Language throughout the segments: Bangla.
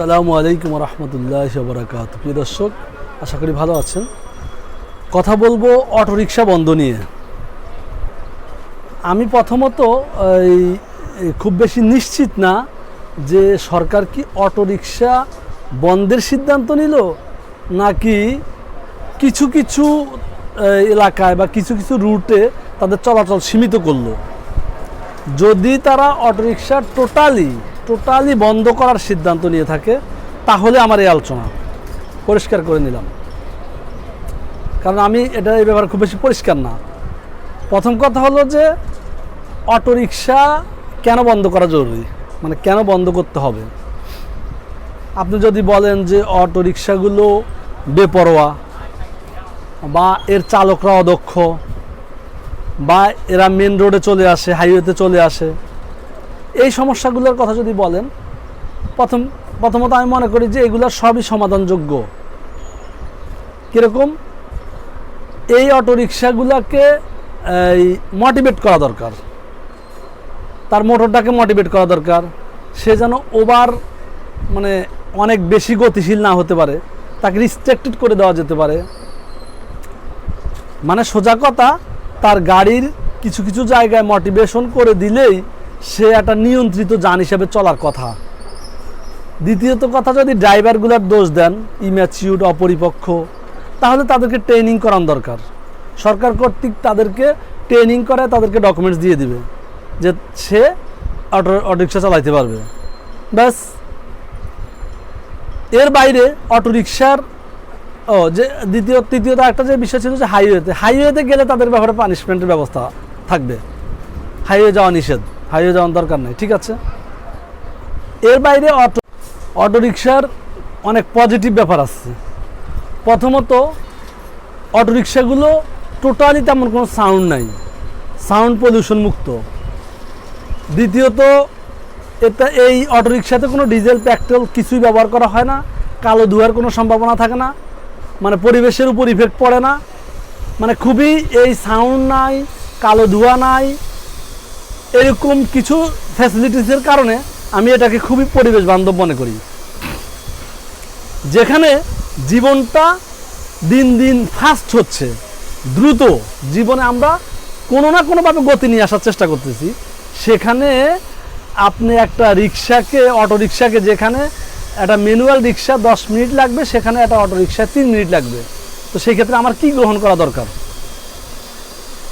সালামু আলাইকুম রহমতুল্লাহ বরাকাত প্রিয় দর্শক, আশা করি ভালো আছেন। কথা বলব অটোরিকশা বন্ধ নিয়ে। আমি প্রথমত, এই খুব বেশি নিশ্চিত না যে সরকার কি অটোরিকশা বন্ধের সিদ্ধান্ত নিল, নাকি কিছু কিছু এলাকায় বা কিছু কিছু রুটে তাদের চলাচল সীমিত করল। যদি তারা অটোরিকশা টোটালি টোটালি বন্ধ করার সিদ্ধান্ত নিয়ে থাকে, তাহলে আমার এই আলোচনা। পরিষ্কার করে নিলাম। কারণ আমি এটা এই ব্যাপারে খুব বেশি পরিষ্কার না। প্রথম কথা হলো যে, অটোরিকশা কেন বন্ধ করা জরুরি? মানে কেন বন্ধ করতে হবে? আপনি যদি বলেন যে অটোরিকশাগুলো বেপরোয়া, বা এর চালকরা অদক্ষ, বা এরা মেন রোডে চলে আসে হাইওয়েতে চলে আসে এই সমস্যাগুলোর কথা যদি বলেন, প্রথম, প্রথমত আমি মনে করি যে এগুলো সবই সমাধানযোগ্য। কীরকম? এই অটোরিকশাগুলোকে, এই মোটিভেট করা দরকার। তার মোটরটাকে মোটিভেট করা দরকার। সে যেন ওভার মানে অনেক বেশি গতিশীল না হতে পারে। তাকে রিস্ট্রিক্টেড করে দেওয়া যেতে পারে। মানে সোজা কথা, তার গাড়ির কিছু কিছু জায়গায় মোটিভেশন করে দিলেই সে একটা নিয়ন্ত্রিত যান হিসেবে চলার কথা। দ্বিতীয়ত কথা, যদি ড্রাইভারগুলোর দোষ দেন ইম্যাচিউড অপরিপক্ষ তাহলে তাদেরকে ট্রেনিং করান দরকার। সরকার কর্তৃক তাদেরকে ট্রেনিং করে তাদেরকে ডকুমেন্টস দিয়ে দিবে যে সে অটো অটোরিক্সা চালাইতে পারবে। ব্যাস। এর বাইরে অটোরিকশার, ও, যে দ্বিতীয়, তৃতীয়ত একটা যে বিষয় ছিল যে হাইওয়েতে হাইওয়েতে গেলে তাদের ব্যাপারে পানিশমেন্টের ব্যবস্থা থাকবে। হাইওয়ে যাওয়া নিষেধ। হাইওয়ে যাওয়ার দরকার নেই, ঠিক আছে? এর বাইরে অটো, অটোরিকশার অনেক পজিটিভ ব্যাপার আছে। প্রথমত, অটোরিকশাগুলো টোটালি তেমন কোনো সাউন্ড নাই। সাউন্ড পলিউশন মুক্ত। দ্বিতীয়ত, এটা এই অটোরিকশাতে কোনো ডিজেল পেট্রোল কিছুই ব্যবহার করা হয় না। কালো ধোয়ার কোনো সম্ভাবনা থাকে না। মানে পরিবেশের উপর ইফেক্ট পড়ে না। মানে খুবই এই সাউন্ড নাই, কালো ধোঁয়া নাই এরকম কিছু ফ্যাসিলিটিসের কারণে আমি এটাকে খুবই পরিবেশ বান্ধব মনে করি। যেখানে জীবনটা দিন দিন ফাস্ট হচ্ছে, দ্রুত জীবনে আমরা কোনো না কোনোভাবে গতি নিয়ে আসার চেষ্টা করতেছি। সেখানে আপনি একটা রিক্সাকে, অটো রিক্সাকে যেখানে একটা ম্যানুয়াল রিক্সা দশ মিনিট লাগবে, সেখানে একটা অটো রিক্সা তিন মিনিট লাগবে। তো সেই ক্ষেত্রে আমার কি গ্রহণ করা দরকার?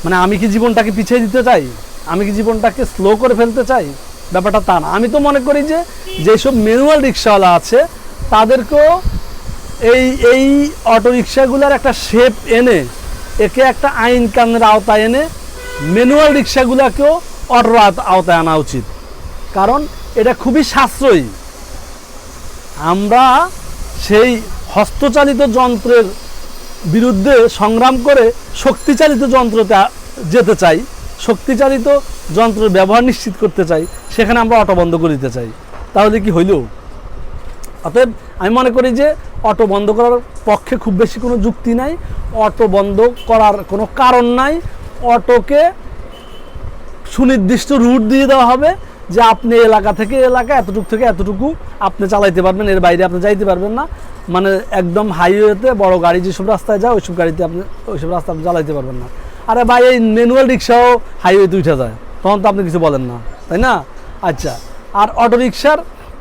মানে আমি কি জীবনটাকে পিছিয়ে দিতে চাই? আমি কি জীবনটাকে স্লো করে ফেলতে চাই? ব্যাপারটা তা না। আমি তো মনে করি যে, যেসব ম্যানুয়াল রিক্সাওয়ালা আছে, তাদেরকেও এই এই অটো রিক্সাগুলোর একটা শেপ এনে, একে একটা আইন কানুনের আওতায় এনে ম্যানুয়াল রিক্সাগুলোকেও অটোর আওতায় আনা উচিত। কারণ এটা খুবই সাশ্রয়ী। আমরা সেই হস্তচালিত যন্ত্রের বিরুদ্ধে সংগ্রাম করে শক্তিচালিত যন্ত্রতে যেতে চাই। শক্তিচালিত যন্ত্রের ব্যবহার নিশ্চিত করতে চাই, সেখানে আমরা অটো বন্ধ করে দিতে চাই। তাহলে কি হইল? অতএব আমি মনে করি যে অটো বন্ধ করার পক্ষে খুব বেশি কোনো যুক্তি নাই, অটো বন্ধ করার কোনো কারণ নাই। অটোকে সুনির্দিষ্ট রুট দিয়ে দেওয়া হবে যে আপনি এলাকা থেকে এলাকা, এতটুকু থেকে এতটুকু আপনি চালাইতে পারবেন, এর বাইরে আপনি যাইতে পারবেন না। মানে একদম হাইওয়েতে বড় গাড়ি যেসব রাস্তায় যায়, ওইসব গাড়িতে আপনি, ওইসব রাস্তা আপনি চালাইতে পারবেন না। আরে ভাই, এই ম্যানুয়াল রিক্সাও হাইওয়েতে উঠে যায়। তখন তো আপনি কিছু বলেন না, তাই না? আচ্ছা আর অটো রিক্সার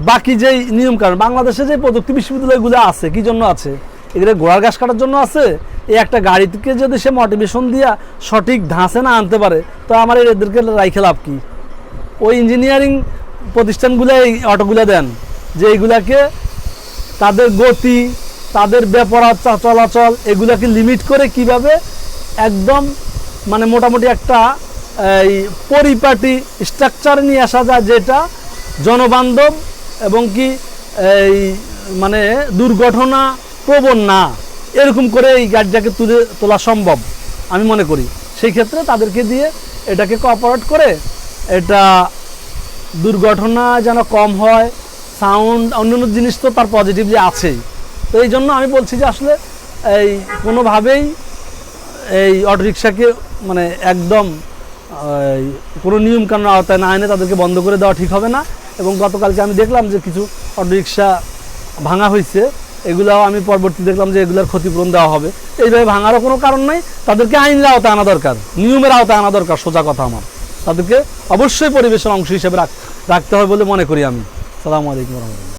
বাকি যেই নিয়ম কারণ বাংলাদেশে যে প্রযুক্তি বিশ্ববিদ্যালয়গুলো আছে, কি জন্য আছে? এগুলো ঘোড়ার ঘাস কাটার জন্য আছে? এই একটা গাড়িকে যদি সে মোটিভেশন দিয়া সঠিক ধাঁচে না আনতে পারে, তো আমার এদেরকে রাইখে লাভ কি? ওই ইঞ্জিনিয়ারিং প্রতিষ্ঠানগুলো এই অটোগুলো দেন, যে এইগুলাকে তাদের গতি, তাদের ব্যাপার চলাচল, এগুলাকে লিমিট করে কীভাবে একদম মানে মোটামুটি একটা, এই পরিপাটি স্ট্রাকচার নিয়ে আসা যায় যেটা জনবান্ধব এবং কি, এই মানে দুর্ঘটনা প্রবণ না। এরকম করে এই গাড়িটাকে তুলে তোলা সম্ভব, আমি মনে করি। সেই ক্ষেত্রে তাদেরকে দিয়ে এটাকে কোঅপারেট করে এটা দুর্ঘটনা যেন কম হয় সাউন্ড অন্যান্য জিনিস তো তার পজিটিভ যে আছেই। তো এই জন্য আমি বলছি যে আসলে এই কোনোভাবেই এই অটোরিকশাকে মানে একদম কোনো নিয়ম কানুন আওতায় না এনে তাদেরকে বন্ধ করে দেওয়া ঠিক হবে না। এবং গতকালকে আমি দেখলাম যে কিছু অটোরিকশা ভাঙা হয়েছে। এগুলাও আমি পরবর্তী দেখলাম যে এগুলার ক্ষতিপূরণ দেওয়া হবে। এইভাবে ভাঙারও কোনো কারণ নাই। তাদেরকে আইনের আওতায় আনা দরকার। নিয়মের আওতায় আনা দরকার, সোজা কথা আমার। তাদেরকে অবশ্যই পরিবেশের অংশ হিসেবে রাখ- রাখতে হবে বলে মনে করি আমি। সালামু আলাইকুম রহমতুল্লাহ।